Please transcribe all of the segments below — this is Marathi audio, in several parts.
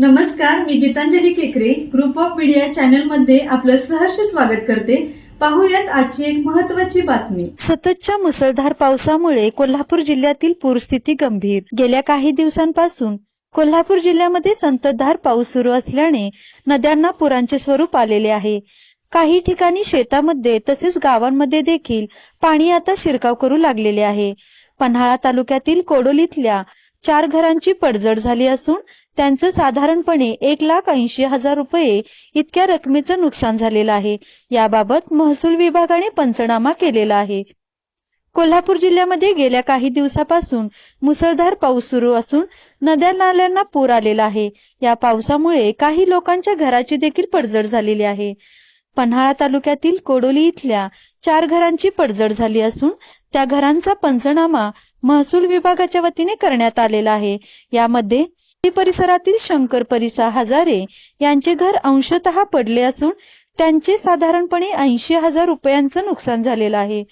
नमस्कार मी गीतांजली केकरे. ग्रुप ऑफ मीडिया चॅनलमध्ये आपलं सहर्ष स्वागत करते. पाहूयात आजची एक महत्वाची बातमी. सततच्या मुसळधार पावसामुळे कोल्हापूर जिल्ह्यातील पूरस्थिती गंभीर. गेल्या काही दिवसांपासून कोल्हापूर जिल्ह्यामध्ये संततधार पाऊस सुरू असल्याने नद्यांना पुरांचे स्वरूप आलेले आहे. काही ठिकाणी शेतामध्ये तसेच गावांमध्ये देखील पाणी आता शिरकाव करू लागलेले आहे. पन्हाळा तालुक्यातील कोडोलीतल्या चार घरांची पडझड झाली असून त्यांचं साधारणपणे एक लाख ऐंशी हजार रुपये इतक्या रकमेचं नुकसान झालेलं आहे. याबाबत महसूल विभागाने पंचनामा केलेला आहे. कोल्हापूर जिल्ह्यामध्ये गेल्या काही दिवसापासून मुसळधार पाऊस सुरू असून नद्या नाल्यांना पूर आलेला आहे. या पावसामुळे काही लोकांच्या घराची देखील पडझड झालेली आहे. पन्हाळा तालुक्यातील कोडोली इथल्या चार घरांची पडझड झाली असून त्या घरांचा पंचनामा महसूल विभागाच्या वतीने करण्यात आलेला आहे. यामध्ये परिसरातील शंकर परिसा हजारे यांचे घर अंशतः पडले असून त्यांचे साधारणपणे ऐंशी हजार रुपयांचं नुकसान झालेलं आहे.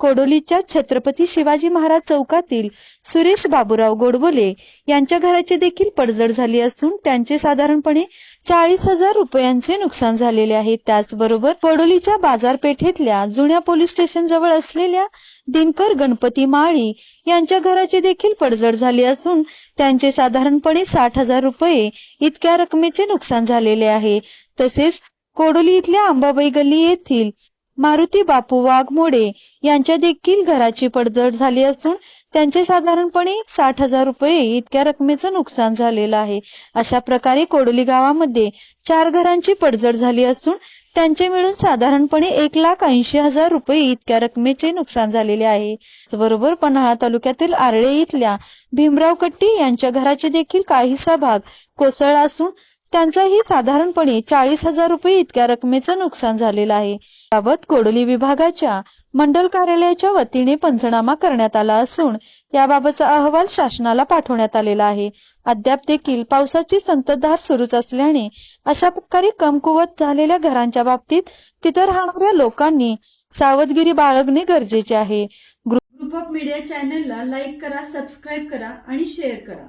कोडोलीच्या छत्रपती शिवाजी महाराज चौकातील सुरेश बाबूराव गोडबोले यांच्या घराची देखील पडझड झाली असून त्यांचे साधारणपणे चाळीस हजार रुपयांचे नुकसान झालेले आहे. त्याचबरोबर कोडोलीच्या बाजारपेठेतल्या जुन्या पोलीस स्टेशन जवळ असलेल्या दिनकर गणपती माळी यांच्या घराची देखील पडझड झाली असून त्यांचे साधारणपणे साठ हजार रुपये इतक्या रकमेचे नुकसान झालेले आहे. तसेच कोडोली इथल्या अंबाबाई गल्ली येथील मारुती बापू वाघमोडे यांच्या देखील घराची पडझड झाली असून त्यांचे साधारणपणे साठ हजार रुपये इतक्या रकमेचं नुकसान झालेलं आहे. अशा प्रकारे कोडोली गावामध्ये चार घरांची पडझड झाली असून त्यांचे मिळून साधारणपणे एक लाख ऐंशी हजार रुपये इतक्या रकमेचे नुकसान झालेले आहे. बरोबर पन्हाळा तालुक्यातील आरळे इथल्या भीमराव कट्टी यांच्या घराचे देखील काहीसा भाग कोसळला असून त्यांचंही साधारणपणे चाळीस हजार रुपये इतक्या रकमेचं नुकसान झालेलं आहे. बाबत कोडोली विभागाच्या मंडल कार्यालयाच्या वतीने पंचनामा करण्यात आला असून याबाबतचा अहवाल शासनाला पाठवण्यात आलेला आहे. अद्याप देखील पावसाची संततधार सुरूच असल्याने अशा प्रकारे कमकुवत झालेल्या घरांच्या बाबतीत तिथं राहणाऱ्या लोकांनी सावधगिरी बाळगणे गरजेचे आहे. ग्रुप ऑफ मीडिया चॅनलला लाईक करा सबस्क्राईब करा आणि शेअर करा.